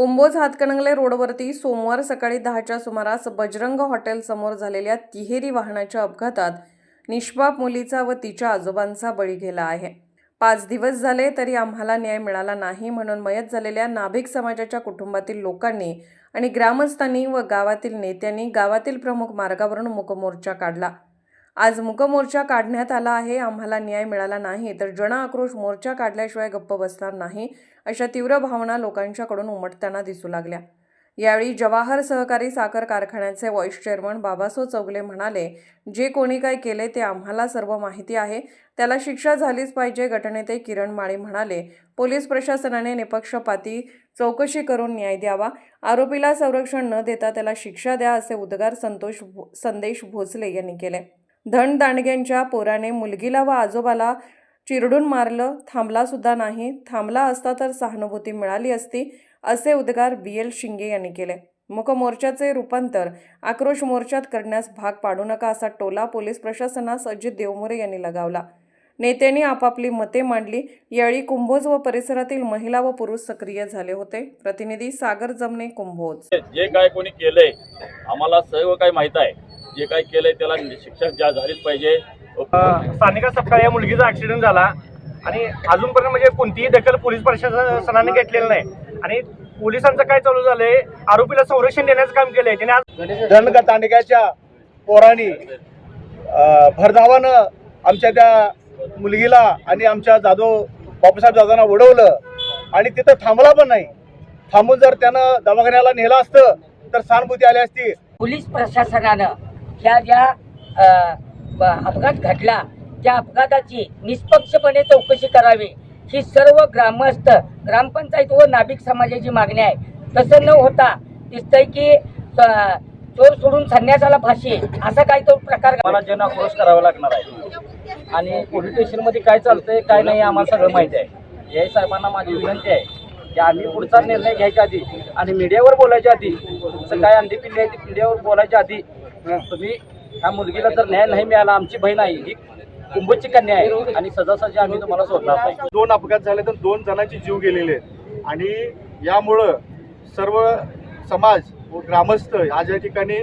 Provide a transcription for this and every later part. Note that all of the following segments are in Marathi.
कुंभोज हातकणंगले रोडवरती सोमवार सकाळी दहाच्या सुमारास बजरंग हॉटेलसमोर झालेल्या तिहेरी वाहनाच्या अपघातात निष्पाप मुलीचा व तिच्या आजोबांचा बळी गेला आहे. पाच दिवस झाले तरी आम्हाला न्याय मिळाला नाही म्हणून मयत झालेल्या नाभिक समाजाच्या कुटुंबातील लोकांनी आणि ग्रामस्थांनी व गावातील नेत्यांनी गावातील प्रमुख मार्गावरून मुकमोर्चा काढला. आज मुकमोर्चा काढण्यात आला आहे आम्हाला न्याय मिळाला नाही तर जन आक्रोश मोर्चा काढल्याशिवाय गप्प बसणार नाही अशा तीव्र भावना लोकांच्याकडून उमटताना दिसू लागल्या. यावेळी जवाहर सहकारी साखर कारखान्याचे व्हाईस चेअरमन बाबासो चौगले म्हणाले जे कोणी काय केले ते आम्हाला सर्व माहिती आहे. त्याला शिक्षा झालीच पाहिजे गटनेते किरण माळी म्हणाले. पोलीस प्रशासनाने निपक्षपाती चौकशी करून न्याय द्यावा. आरोपीला संरक्षण न देता त्याला शिक्षा द्या असे उद्गार संतोष भो- संदेश भोसले यांनी केले. धन दांडग्यांच्या पोराने मुलगीला व आजोबाला चिरडून मारलं. थांबला सुद्धा नाही. थांबला असता तर सहानुभूती मिळाली असती असे उद्गार बी. एल. शिंगे यांनी केले. मुकमोर्चाचे रूपांतर आक्रोश मोर्चात करण्यास भाग पाडू नका असा टोला पोलीस प्रशासनास अजित देवमुरे यांनी लगावला. नेत्यांनी आपापली मते मांडली. यावेळी कुंभोज व परिसरातील महिला व पुरुष सक्रिय झाले होते. प्रतिनिधी सागर जमने कुंभोज. जे काय कोणी केलंय आम्हाला सर्व काही माहीत आहे. जे काय केलंय त्याला शिक्षा ज्या झालीच पाहिजे. स्थानिका सकाळी या मुलगीचा ऍक्सिडेंट झाला. आणि अजूनपर्यंत म्हणजे कोणतीही दखल पोलीस प्रशासनाने घेतलेली नाही. आणि पोलिसांचं काय चालू झालंय? आरोपीला संरक्षण देण्याचं काम केलंय. त्याने आज धनगर तांडक्याच्या पोरांनी भरधावानं आमच्या त्या मुलगीला आणि आमच्या जाधव बापूसाहेब जाधवांना उडवलं आणि तिथं थांबला पण नाही. थांबून जर त्यानं दवाखान्याला नेलं असतं तर सहानुभूती आली असती. पोलीस प्रशासनानं ह्या ज्या अपघात घडला त्या अपघाताची निष्पक्षपणे चौकशी करावी. ही सर्व ग्रामस्थ ग्रामपंचायत व नाभिक समाजाची मागणी आहे. तसं न होता दिसतंय की चोर सोडून संन्यासाला फाशी असा काही तो प्रकार आम्हाला जन आक्रोश करावा लागणार आहे. आणि पोलीस स्टेशनमध्ये काय चालतंय काय नाही आम्हाला सगळं माहिती आहे. या साहेबांना माझी विनंती आहे की आम्ही पुढचा निर्णय घ्यायच्या आधी आणि मीडियावर बोलायच्या आधी तुमचं काय अंडी पिल्ली आहे मीडियावर बोलायच्या आधी तुम्ही ह्या मुलगीला जर न्याय नाही मिळाला आमची बहीण आहे ही कुंभची कन्या आहे आणि सजासजी आम्ही तुम्हाला सोडणार नाही. दोन अपघात झाले तर दोन जणांचे जीव गेलेले आहेत. आणि यामुळं सर्व समाज व ग्रामस्थ ह्या ज्या ठिकाणी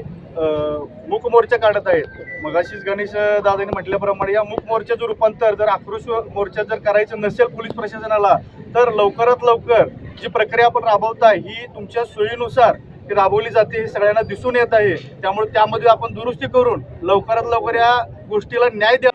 मूक मोर्चा काढत आहेत. मगाशीच गणेश दादांनी म्हटल्याप्रमाणे या मूक मोर्चाचं रूपांतर जर आक्रोश मोर्चा जर करायचं नसेल पोलीस प्रशासनाला तर लवकरात लवकर जी प्रक्रिया आपण राबवताय ही तुमच्या सोयीनुसार ती राबवली जाते हे सगळ्यांना दिसून येत आहे. त्यामुळे त्यामध्ये आपण दुरुस्ती करून लवकरात लवकर या गोष्टीला न्याय द्या.